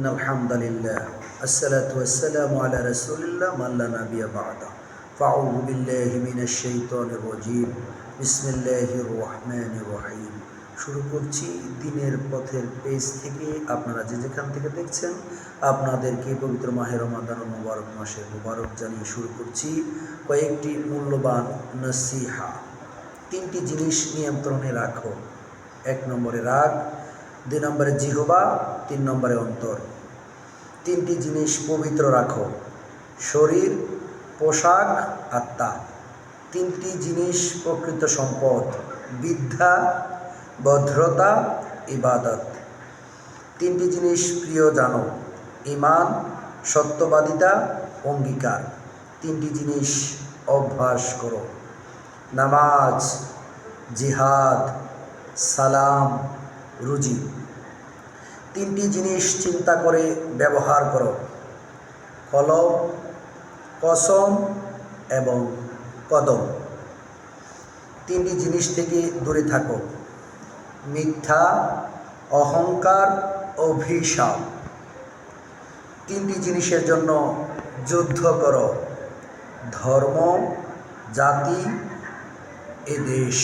إن الحمد لله الصلاة والسلام على رسول الله من لا نبي بعده فأعوذ بالله من الشيطان الرجيم بسم الله الرحمن الرحيم শুরু করছি দিনের পথের পেজ থেকে আপনারা যে যেখান থেকে দেখছেন আপনাদেরকে পবিত্র মাহের রমাদান ও মুবারক মাসের মুবারক জানিয়ে শুরু করছি কয়েকটি মূল্যবান নসিহা তিনটি জিনিস নিয়ন্ত্রণে রাখো এক নম্বরে রাগ দুই নম্বরে জিহবা, তিন নম্বরে অন্তর। তিনটি জিনিস পবিত্র রাখো, শরীর, পোশাক, আত্মা। তিনটি জিনিস প্রকৃত সম্পদ, বিদ্যা, ভদ্রতা, ইবাদত। তিনটি জিনিস প্রিয় জানো ইমান সত্যবাদিতা, অঙ্গীকার। তিনটি জিনিস অভ্যাস করো, নামাজ, জিহাদ, সালাম রুজি। তিনটি জিনিস চিন্তা করে ব্যবহার করো। কলম, কসম এবং কদম। তিনটি জিনিস থেকে দূরে থাকো। মিথ্যা, অহংকার অভিশাপ তিনটি জিনিসের জন্য যুদ্ধ করো। ধর্ম, জাতি, এ দেশ।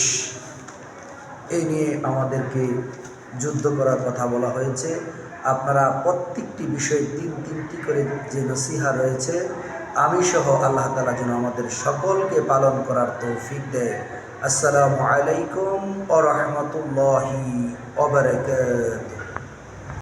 এই নিয়ে আমাদেরকে যুদ্ধ করার কথা বলা হয়েছে। আপনারা প্রত্যেকটি বিষয়ে তিন তিনটি করে যে নসিহা রয়েছে, আমি সহ আল্লাহ তালা যেন আমাদের সকলকে পালন করার তৌফিক দেয়। আসসালামু আলাইকুম ও রহমতুল্লাহি